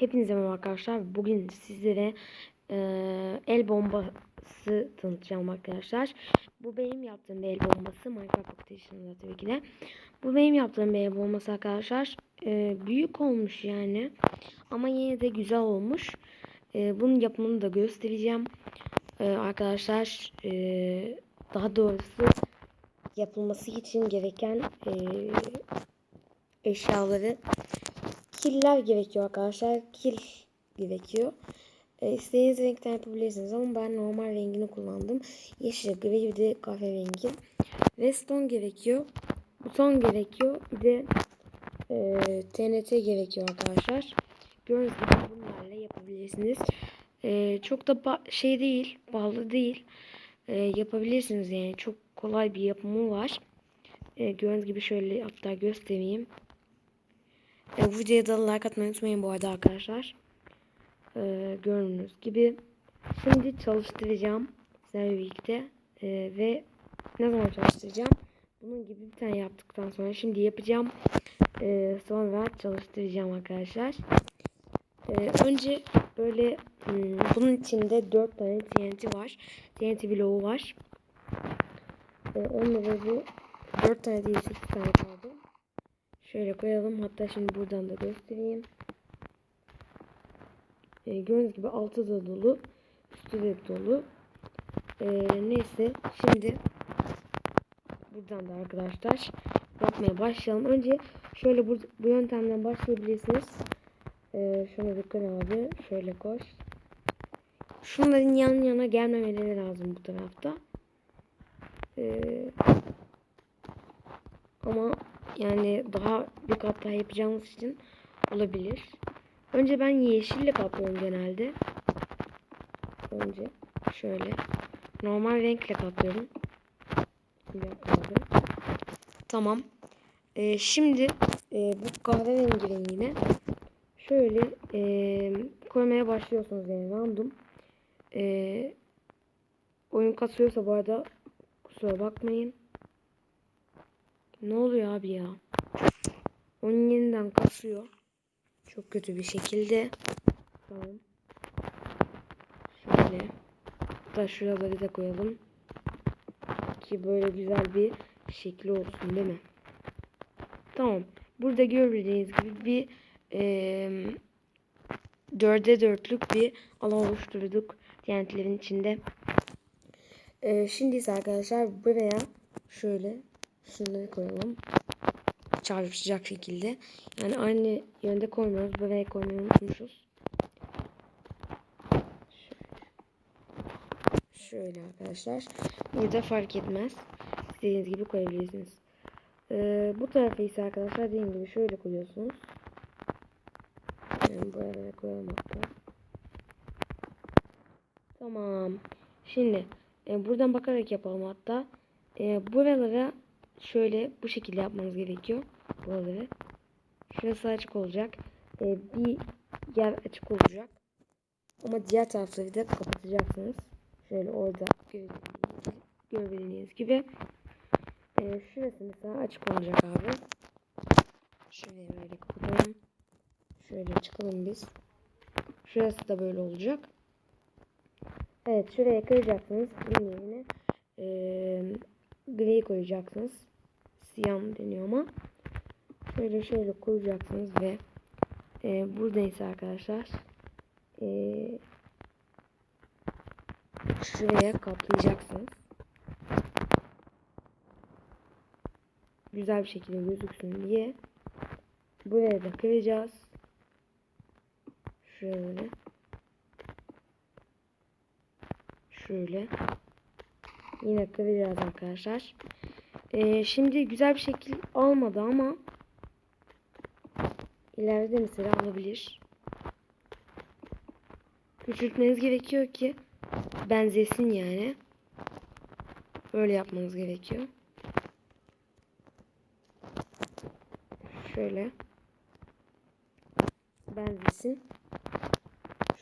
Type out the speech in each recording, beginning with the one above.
Hepinize merhaba arkadaşlar. Bugün sizlere eee, el bombası tanıtacağım arkadaşlar. Bu benim yaptığım bir el bombası. Minecraft Competition'da tabii ki de. Bu benim yaptığım bir el bombası arkadaşlar. Eee, büyük olmuş yani. Ama yine de güzel olmuş. Eee, bunun yapımını da göstereceğim. Eee, arkadaşlar eee, daha doğrusu yapılması için gereken eee, eşyaları killer gerekiyor arkadaşlar. Kil gerekiyor. E, istediğiniz renkten yapabilirsiniz ama ben normal rengini kullandım. Yeşil, gri bir de kahverengi. Redstone gerekiyor. Buton gerekiyor. Bir de e, TNT gerekiyor arkadaşlar. Gördüğünüz gibi bunlarla yapabilirsiniz. E, çok da şey değil, pahalı değil. E, yapabilirsiniz yani. Çok kolay bir yapımı var. E, gördüğünüz gibi şöyle hatta göstereyim. E, bu videoya da like atmayı unutmayın bu arada arkadaşlar. E, gördüğünüz gibi. Şimdi çalıştıracağım sizlerle birlikte. E, ve ne zaman çalıştıracağım? Bunun gibi bir tane yaptıktan sonra şimdi yapacağım. E, sonra çalıştıracağım arkadaşlar. E, önce böyle hmm, bunun içinde 4 tane TNT var. TNT bloğu var. E, onları bu 4 tane değil 8 tane kaldı. Şöyle koyalım. Hatta şimdi buradan da göstereyim. Ee, gördüğünüz gibi altı da dolu. Üstü de dolu. Ee, neyse. Şimdi buradan da arkadaşlar yapmaya başlayalım. Önce şöyle bu, bu yöntemden başlayabilirsiniz. Ee, şuna dikkat abi. Şöyle koş. Şunların yan yana gelmemeleri lazım bu tarafta. Ee, ama yani daha kat daha yapacağımız için olabilir. Önce ben yeşille kaplıyorum genelde. Önce şöyle normal renkle kaplıyorum. Tamam. Ee, şimdi e, bu kahverengi rengine şöyle e, koymaya başlıyorsunuz yani random. E, oyun kasıyorsa bu arada kusura bakmayın. Ne oluyor abi ya? Onun yeniden kasıyor. Çok kötü bir şekilde. Tamam. Şöyle. Hatta şuraları da koyalım. Ki böyle güzel bir şekli olsun değil mi? Tamam. Burada görebildiğiniz gibi bir eee dörde dörtlük bir alan oluşturduk. TNT'lerin içinde. Eee şimdi ise arkadaşlar buraya şöyle şunları koyalım. Çarpışacak şekilde. Yani aynı yönde koymuyoruz. Buraya koymayı unutmuşuz. Şöyle. Arkadaşlar. Burada fark etmez. İstediğiniz gibi koyabilirsiniz. Ee, bu tarafa ise arkadaşlar dediğim gibi şöyle koyuyorsunuz. Yani buraya koyalım hatta. Tamam. Şimdi e, buradan bakarak yapalım hatta. E, buralara şöyle bu şekilde yapmanız gerekiyor. Buraları. Şurası açık olacak. Ee, bir yer açık olacak. Ama diğer tarafları da kapatacaksınız. Şöyle orada görebildiğiniz, gibi. Ee, şurası mesela açık olacak abi. Şöyle böyle kapatalım. Şöyle çıkalım biz. Şurası da böyle olacak. Evet şuraya kıracaksınız. Bunun yerine ee, gri koyacaksınız. Siyah deniyor ama. Şöyle şöyle koyacaksınız ve e, buradaysa arkadaşlar e, şuraya kaplayacaksınız. Güzel bir şekilde gözüksün diye buraya da kıracağız. Şöyle. Şöyle. Yine kıracağız arkadaşlar. Ee, şimdi güzel bir şekil almadı ama ileride mesela alabilir. Küçültmeniz gerekiyor ki benzesin yani. Böyle yapmanız gerekiyor. Şöyle. Benzesin.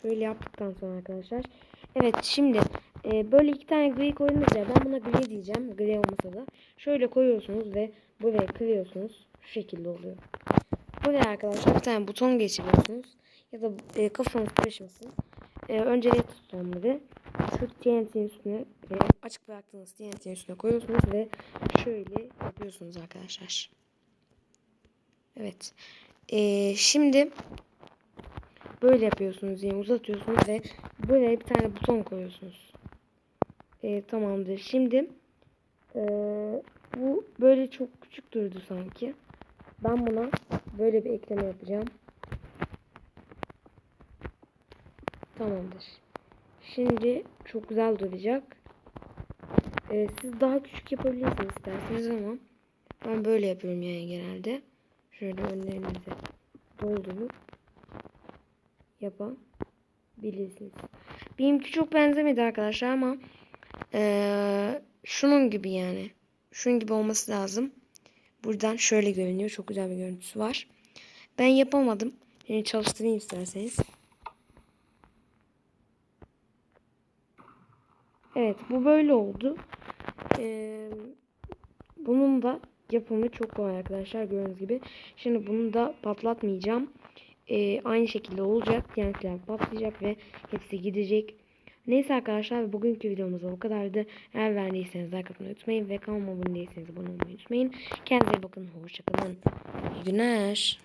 Şöyle yaptıktan sonra arkadaşlar. Evet şimdi e, böyle iki tane gri koydunuz ya ben buna gri diyeceğim. Gri olmasa da. Şöyle koyuyorsunuz ve buraya kırıyorsunuz. Şu şekilde oluyor. Buraya arkadaşlar bir tane buton geçiriyorsunuz. ya da e, kafanız karışmasın. E, önce red tutamları şu TNT'nin üstüne e, açık bıraktığınız TNT'nin üstüne koyuyorsunuz ve şöyle yapıyorsunuz arkadaşlar. Evet. E, şimdi böyle yapıyorsunuz yani uzatıyorsunuz ve böyle bir tane buton koyuyorsunuz. E, tamamdır. Şimdi e, bu böyle çok küçük durdu sanki. Ben buna böyle bir ekleme yapacağım. Tamamdır. Şimdi çok güzel duracak. Ee, siz daha küçük yapabilirsiniz isterseniz ama ben böyle yapıyorum yani genelde. Şöyle önlerinize doldurup yapabilirsiniz. Benimki çok benzemedi arkadaşlar ama ee, şunun gibi yani. Şunun gibi olması lazım. Buradan şöyle görünüyor. Çok güzel bir görüntüsü var. Ben yapamadım. Yani çalıştırayım isterseniz. Evet bu böyle oldu. Ee, bunun da yapımı çok kolay arkadaşlar gördüğünüz gibi. Şimdi bunu da patlatmayacağım. Ee, aynı şekilde olacak. Yankılar patlayacak ve hepsi gidecek. Neyse arkadaşlar bugünkü videomuz bu kadardı. Eğer beğendiyseniz like atmayı unutmayın ve kanalıma abone değilseniz abone olmayı unutmayın. Kendinize bakın. Hoşçakalın. İyi günler.